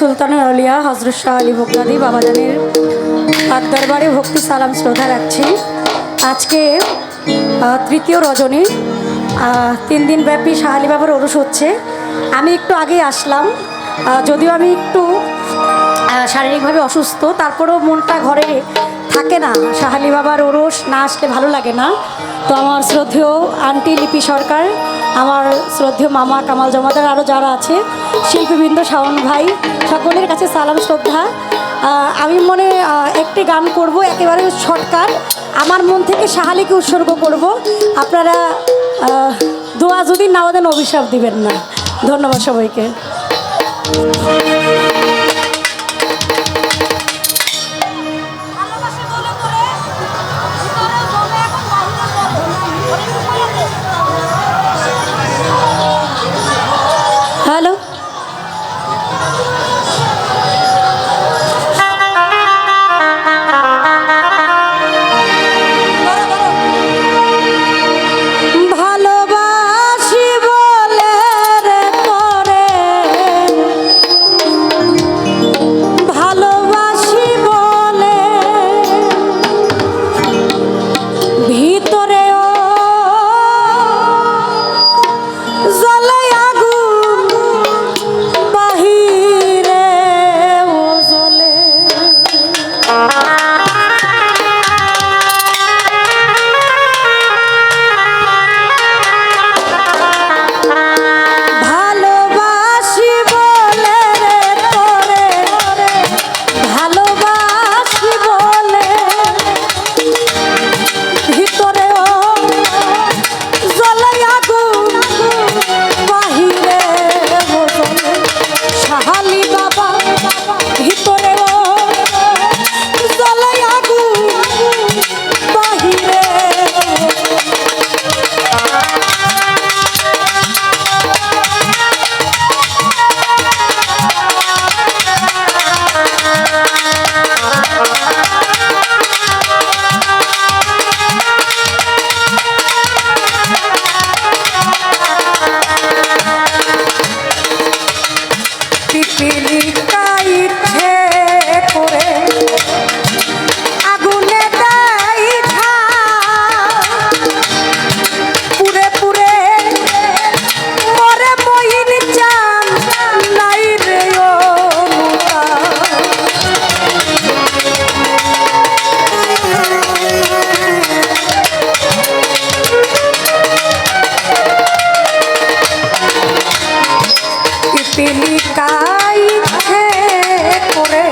সুলতানুল আলিয়া হজরত শাহ আলী বগদাদি বাবাজানের তার দরবারে ভক্তি সালাম শ্রদ্ধা রাখছি। আজকে তৃতীয় রজনী তিন দিন ব্যাপী শাহ আলী বাবার ওরস হচ্ছে। আমি একটু আগেই আসলাম যদিও আমি একটু শারীরিকভাবে অসুস্থ, তারপরেও মনটা ঘরে থাকে না। শাহালি বাবার ওরস না আসলে ভালো লাগে না। তো আমার শ্রদ্ধেয় আন্টি লিপি সরকার আমার শ্রদ্ধেয় মামা কামাল জমাদার আরও যারা আছে, শিল্পীবৃন্দ, শাওন ভাই, সকলের কাছে সালাম, শ্রদ্ধা। আমি মনে একটি গান করব, একেবারে শর্টকাট। আমার মন থেকে সাহালিকে উৎসর্গ করব। আপনারা দোয়া যদি নাও দেন, অভিশাপ দিবেন না। ধন্যবাদ সবাইকে। পিপিলি কাইছে করে।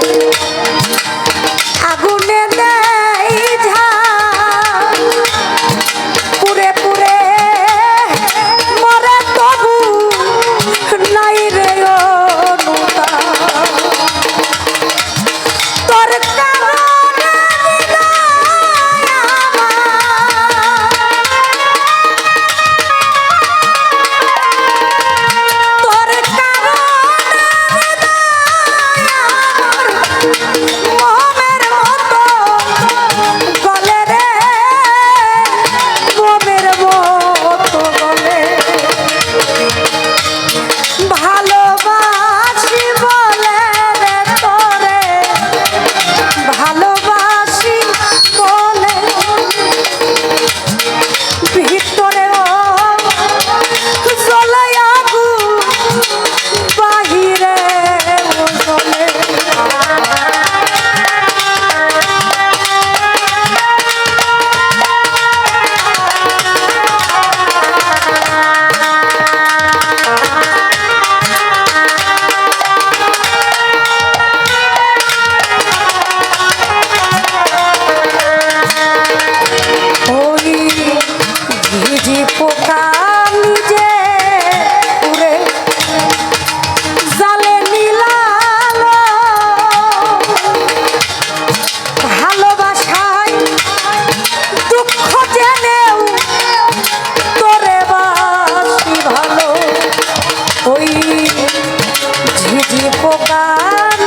বাসি ভালো ওই ঝিঝি পোকা